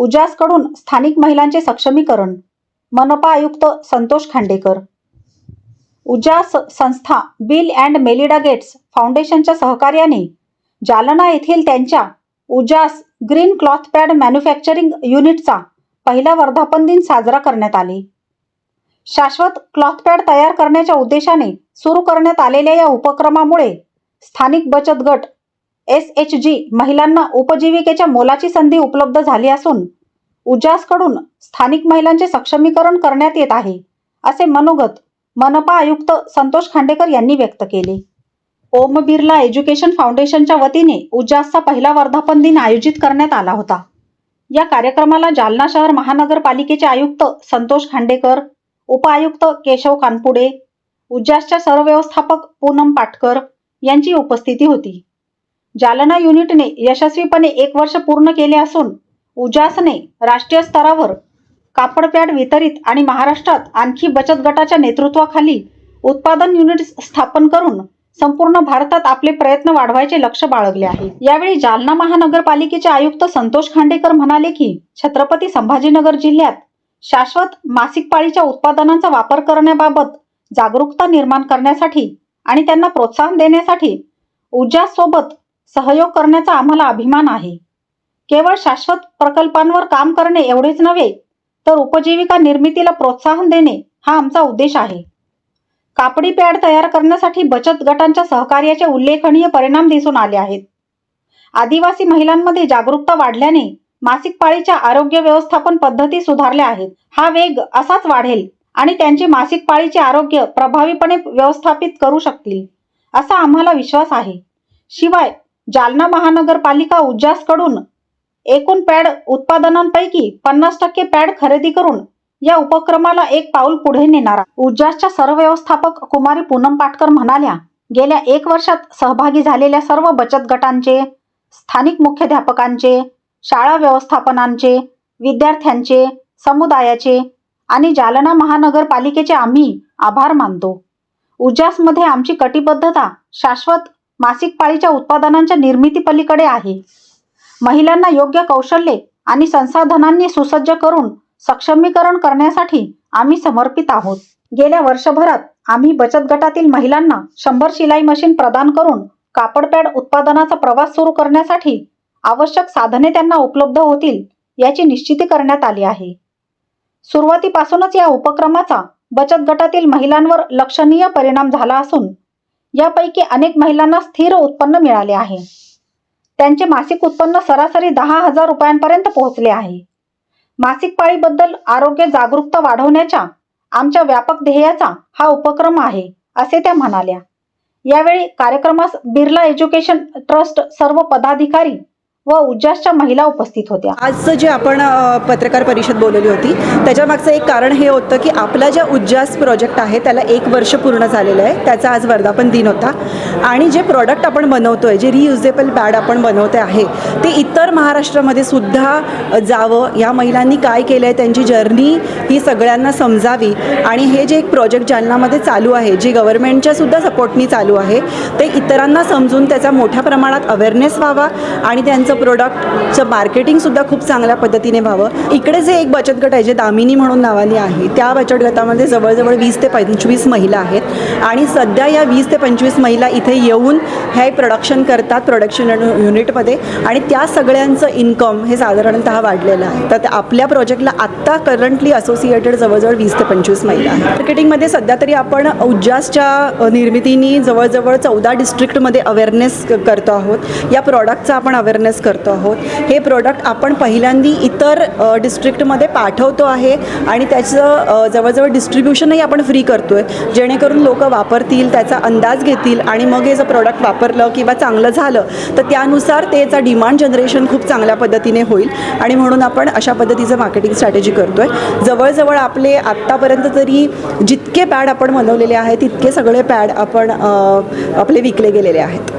उजासकडून स्थानिक महिलांचे सक्षमीकरण मनपा आयुक्त संतोष खांडेकर. उजास संस्था बिल अँड मेलिडा गेट्स फाउंडेशनच्या सहकार्याने जालना येथील त्यांच्या Ujas green cloth pad manufacturing युनिटचा पहिला वर्धापन दिन साजरा करण्यात आले. शाश्वत क्लॉथ पॅड तयार करण्याच्या उद्देशाने सुरू करण्यात आलेल्या या उपक्रमामुळे स्थानिक बचत गट एस एच जी महिलांना उपजीविकेच्या मोलाची संधी उपलब्ध झाली असून उजासकडून स्थानिक महिलांचे सक्षमीकरण करण्यात येत आहे असे मनोगत मनपा आयुक्त संतोष खांडेकर यांनी व्यक्त केले. ओम बिर्ला एज्युकेशन फाउंडेशनच्या वतीने उजासचा पहिला वर्धापन दिन आयोजित करण्यात आला होता. या कार्यक्रमाला जालना शहर महानगरपालिकेचे आयुक्त संतोष खांडेकर उपआयुक्त केशव कानपुडे उजासच्या सरव्यवस्थापक पूनम पाटकर यांची उपस्थिती होती. जालना युनिटने यशस्वीपणे एक वर्ष पूर्ण केले असून उजासने राष्ट्रीय स्तरावर कापडपॅड वितरित आणि महाराष्ट्रात आणखी बचत गटाच्या नेतृत्वाखाली उत्पादन युनिट स्थापन करून संपूर्ण भारतात आपले प्रयत्न वाढवायचे लक्ष बाळगले आहे. यावेळी जालना महानगरपालिकेचे आयुक्त संतोष खांडेकर म्हणाले की छत्रपती संभाजीनगर जिल्ह्यात शाश्वत मासिक पाळीच्या उत्पादनांचा वापर करण्याबाबत जागरूकता निर्माण करण्यासाठी आणि त्यांना प्रोत्साहन देण्यासाठी उजाससोबत सहयोग करण्याचा आम्हाला अभिमान आहे. केवळ शाश्वत प्रकल्पांवर काम करणे एवढेच नव्हे तर उपजीविका निर्मितीला प्रोत्साहन देणे हा आमचा उद्देश आहे. कापडी पॅड तयार करण्यासाठी बचत गटांच्या सहकार्याचे उल्लेखनीय परिणाम दिसून आले आहेत. आदिवासी महिलांमध्ये जागरूकता वाढल्याने मासिक पाळीच्या आरोग्य व्यवस्थापन पद्धती सुधारल्या आहेत. हा वेग असाच वाढेल आणि त्यांचे मासिक पाळीचे आरोग्य प्रभावीपणे व्यवस्थापित करू शकतील असा आम्हाला विश्वास आहे. शिवाय जालना महानगरपालिका उज्जासकडून एकूण पॅड उत्पादनांपैकी पन्नास टक्के पॅड खरेदी करून या उपक्रमाला एक पाऊल पुढे नेणारा उजासच्या सरव्यवस्थापक सर्व व्यवस्थापक कुमारी पूनम पाटकर म्हणाल्या गेल्या एक वर्षात सहभागी झालेल्या सर्व बचत गटांचे स्थानिक मुख्याध्यापकांचे शाळा व्यवस्थापनांचे विद्यार्थ्यांचे समुदायाचे आणि जालना महानगरपालिकेचे आम्ही आभार मानतो. उजासमध्ये आमची कटिबद्धता शाश्वत मासिक पाळीच्या उत्पादनांच्या निर्मितीपलीकडे आहे. महिलांना योग्य कौशल्ये आणि संसाधनांनी सुसज्ज करून सक्षमीकरण करण्यासाठी आम्ही समर्पित आहोत. गेल्या वर्षभरात आम्ही बचत गटातील महिलांना शंभर शिलाई मशीन प्रदान करून कापडपॅड उत्पादनाचा प्रवास सुरू करण्यासाठी आवश्यक साधने त्यांना उपलब्ध होतील याची निश्चिती करण्यात आली आहे. सुरुवातीपासूनच या उपक्रमाचा बचत गटातील महिलांवर लक्षणीय परिणाम झाला असून यापैकी अनेक महिलांना स्थिर उत्पन्न मिळाले आहे. त्यांचे मासिक उत्पन्न सरासरी दहा हजार रुपयांपर्यंत पोहोचले आहे. मासिक पाळीबद्दल आरोग्य जागरूकता वाढवण्याच्या आमच्या व्यापक ध्येयाचा हा उपक्रम आहे असे त्या म्हणाल्या. यावेळी कार्यक्रमास बिर्ला एज्युकेशन ट्रस्ट सर्व पदाधिकारी व उज्जासच्या महिला उपस्थित होत्या. आजचं जे आपण पत्रकार परिषद बोलवली होती त्याच्यामागचं एक कारण हे होतं की आपला ज्या उज्जास प्रोजेक्ट आहे त्याला एक वर्ष पूर्ण झालेलं आहे. त्याचा आज वर्धापन दिन होता. आणि जे प्रॉडक्ट आपण बनवतो आहे जे रियुजेबल बॅड आपण बनवते आहे ते इतर महाराष्ट्रामध्ये सुद्धा जावं. या महिलांनी काय केलं आहे त्यांची जर्नी ही सगळ्यांना समजावी. आणि हे जे एक प्रोजेक्ट जालनामध्ये चालू आहे जे गव्हर्नमेंटच्या सुद्धा सपोर्टनी चालू आहे ते इतरांना समजून त्याचा मोठ्या प्रमाणात अवेअरनेस व्हावा आणि त्यांचं प्रोडक्टचं मार्केटिंगसुद्धा खूप चांगल्या पद्धतीने व्हावं. इकडे जे एक बचत गट आहे जे दामिनी म्हणून नावाने आहे त्या बचत गटामध्ये जवळजवळ वीस ते पंचवीस महिला आहेत. आणि सध्या या वीस ते पंचवीस महिला इथे येऊन हे प्रोडक्शन करतात प्रोडक्शन युनिटमध्ये आणि त्या सगळ्यांचं इन्कम हे साधारणतः वाढलेलं आहे. तर आपल्या प्रोजेक्टला आत्ता करंटली असोसिएटेड जवळजवळ वीस ते पंचवीस महिला आहेत. मार्केटिंगमध्ये सध्या तरी आपण उज्जासच्या निर्मितीने निर्मितीनी जवळजवळ चौदा डिस्ट्रिक्टमध्ये अवेअरनेस करतो आहोत. या प्रॉडक्टचा आपण अवेअरनेस करतो आहोत. हे प्रोडक्ट आपण पहिल्यांदी इतर डिस्ट्रिक्टमध्ये पाठवतो आहे आणि त्याचं जवळजवळ डिस्ट्रीब्युशनही आपण फ्री करतो आहे जेणेकरून लोक वापरतील त्याचा अंदाज घेतील आणि मग हे जर प्रोडक्ट वापरलं किंवा चांगलं झालं तर त्यानुसार त्याचा डिमांड जनरेशन खूप चांगल्या पद्धतीने होईल. आणि म्हणून आपण अशा पद्धतीचं मार्केटिंग स्ट्रॅटेजी करतो आहे जवळजवळ आपले आत्तापर्यंत तरी जितके पॅड आपण बनवलेले आहेत तितके सगळे पॅड आपण आपले विकले गेलेले आहेत.